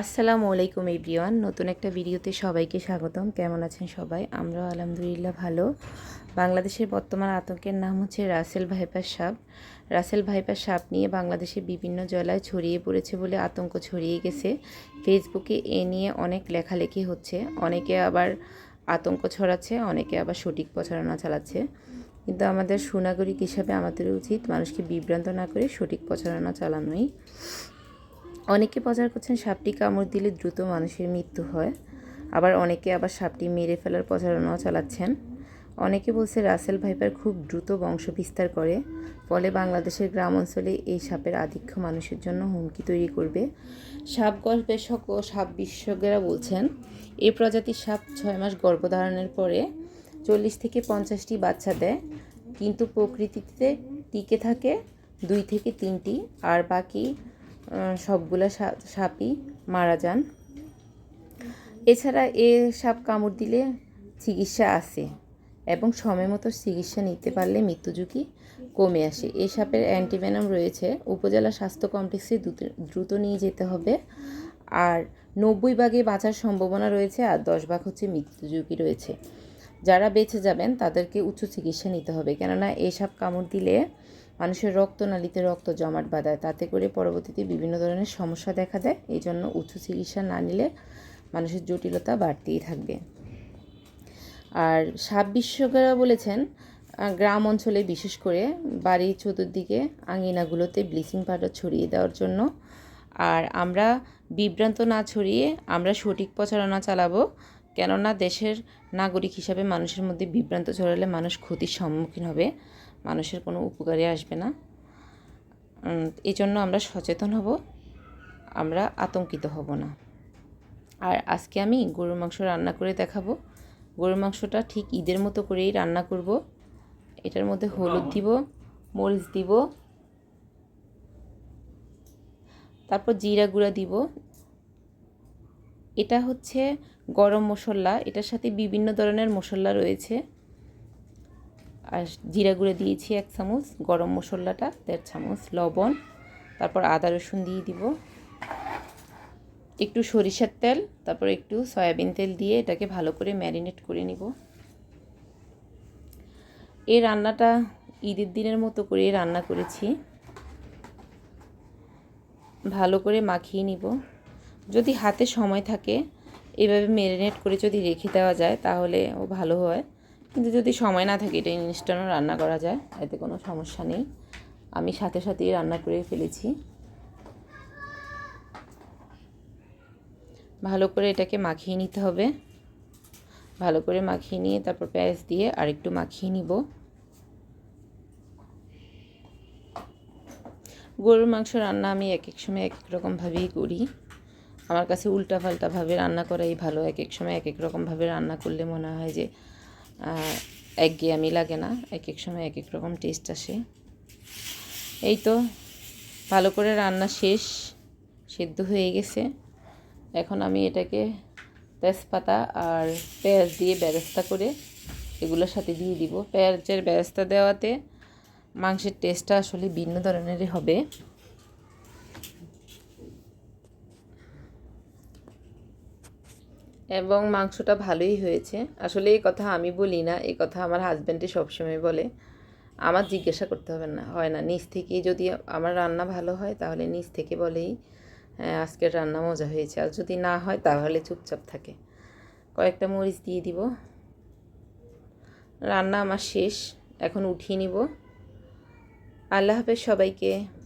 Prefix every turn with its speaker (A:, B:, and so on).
A: আসসালামু আলাইকুম এভরিওয়ান। নতুন একটা ভিডিওতে সবাইকে স্বাগতম। কেমন আছেন সবাই? আমরাও আলহামদুলিল্লাহ ভালো। বাংলাদেশের বর্তমান আতঙ্কের নাম হচ্ছে রাসেল ভাইপার সাপ। রাসেল ভাইপার সাপ নিয়ে বাংলাদেশের বিভিন্ন জলায় ছড়িয়ে পড়েছে বলে আতঙ্ক ছড়িয়ে গেছে। ফেসবুকে এ নিয়ে অনেক লেখালেখি হচ্ছে। অনেকে আবার আতঙ্ক ছড়াচ্ছে, অনেকে আবার সঠিক প্রচারণা চালাচ্ছে। কিন্তু আমাদের সুনাগরিক হিসাবে আমাদের উচিত মানুষকে বিভ্রান্ত না করে সঠিক প্রচারণা চালানোই। অনেকে প্রচার করছেন সাপটি কামড় দিলে দ্রুত মানুষের মৃত্যু হয়। আবার অনেকে আবার সাপটি মেরে ফেলার প্রচারণাও চালাচ্ছেন। অনেকে বলছে রাসেল ভাইপার খুব দ্রুত বংশ বিস্তার করে, ফলে বাংলাদেশের গ্রাম অঞ্চলে এই সাপের আধিক্য মানুষের জন্য হুমকি তৈরি করবে। সাপ গবেষক ও সাপ বিশেষজ্ঞরা বলছেন এই প্রজাতির সাপ ছয় মাস গর্ভধারণের পরে চল্লিশ থেকে পঞ্চাশটি বাচ্চা দেয়, কিন্তু প্রকৃতিতে টিকে থাকে দুই থেকে তিনটি, আর বাকি সবগুলা সাপই মারা যান। এছাড়া এ সাপ কামড় দিলে চিকিৎসা আছে এবং সময় মতো চিকিৎসা নিতে পারলে মৃত্যু ঝুঁকি কমে আসে। এই সাপের অ্যান্টিভেনাম রয়েছে। উপজেলা স্বাস্থ্য কমপ্লেক্সে দ্রুত- নিয়ে যেতে হবে। আর নব্বই ভাগে বাঁচার সম্ভাবনা রয়েছে আর দশ ভাগ হচ্ছে মৃত্যু ঝুঁকি রয়েছে। যারা বেঁচে যাবেন তাদেরকে উচ্চ চিকিৎসা নিতে হবে। কেননা এই সাপ কামড় দিলে মানুষের রক্তনালীতে রক্ত জমাট বাঁধায়। তাতে করে পরবর্তীতে বিভিন্ন ধরনের সমস্যা দেখা দেয়। এই জন্য উচ্চ চিকিৎসা না নিলে মানুষের জটিলতা বাড়তেই থাকবে। আর সাপ বিশেষজ্ঞরা বলেছেন গ্রাম অঞ্চলে বিশেষ করে বাড়ির চতুর্দিকে আঙিনাগুলোতে ব্লিচিং পাউডার ছড়িয়ে দেওয়ার জন্য। আর আমরা বিভ্রান্ত না ছড়িয়ে আমরা সঠিক প্রচারণা চালাবো। কেননা দেশের নাগরিক হিসাবে মানুষের মধ্যে বিভ্রান্ত ছড়ালে মানুষ ক্ষতির সম্মুখীন হবে। মানুষের কোনো উপকারে আসবে না। এই জন্য আমরা সচেতন হব। আমরা আতঙ্কিত হব না। আর আজকে আমি গরুর মাংস রান্না করে দেখাবো। গরুর মাংসটা ঠিক ঈদের মতো করেই রান্না করব। এটার মধ্যে হলুদ দিব, মরিচ দিব, তারপর জিরা গুঁড়া দিব। এটা হচ্ছে গরম মশলা, এটার সাথে বিভিন্ন ধরনের মশলা রয়েছে। আর জিরা গুঁড়ো দিয়েছি এক চামচ, গরম মশলাটা দেড় চামচ, লবণ, তারপর আদা রসুন দিয়ে দিব। একটু সরিষার তেল, তারপর একটু সয়াবিন তেল দিয়ে এটাকে ভালো করে ম্যারিনেট করে নিব। এই রান্নাটা ঈদের দিনের মতো করে রান্না করেছি। ভালো করে মাখিয়ে নিব। যদি হাতে সময় থাকে এভাবে ম্যারিনেট করে যদি রেখে দেওয়া যায়, তাহলে ও ভালো হয়। কিন্তু যদি সময় না থাকে, এটা ইনস্ট্যান্টও রান্না করা যায়, এতে কোনো সমস্যা নেই। আমি সাথে সাথেই রান্না করে ফেলেছি। ভালো করে এটাকে মাখিয়ে নিতে হবে। ভালো করে মাখিয়ে নিয়ে তারপর পেঁয়াজ দিয়ে আর একটু মাখিয়ে নিব। গরুর মাংস রান্না আমি এক এক সময় এক এক রকমভাবেই করি। আমার কাছে উল্টা পাল্টাভাবে রান্না করাই ভালো। এক এক সময় এক এক রকমভাবে রান্না করলে মনে হয় যে একঘেয়েমি লাগে না। এক এক সময় এক এক রকম টেস্ট আসে। এই তো, ভালো করে রান্না শেষ, সেদ্ধ হয়ে গেছে। এখন আমি এটাকে তেজপাতা আর পেঁয়াজ দিয়ে ব্যবস্থা করে এগুলোর সাথে দিয়ে দিব। পেঁয়াজের ব্যবস্থা দেওয়াতে মাংসের টেস্টটা আসলে ভিন্ন ধরনেরই হবে। এবং মাংসটা ভালোই হয়েছে। আসলে এই কথা আমি বলি না, এই কথা আমার হাজব্যান্ডে সবসময় বলে। আমার জিজ্ঞাসা করতে হবে না, হয় না। নিচ থেকে যদি আমার রান্না ভালো হয়, তাহলে নিচ থেকে বলেই হ্যাঁ আজকের রান্না মজা হয়েছে। আর যদি না হয়, তাহলে চুপচাপ থাকে। কয়েকটা মরিচ দিয়ে দিব। রান্না আমার শেষ, এখন উঠিয়ে নিব। আল্লাহ হাফেজ সবাইকে।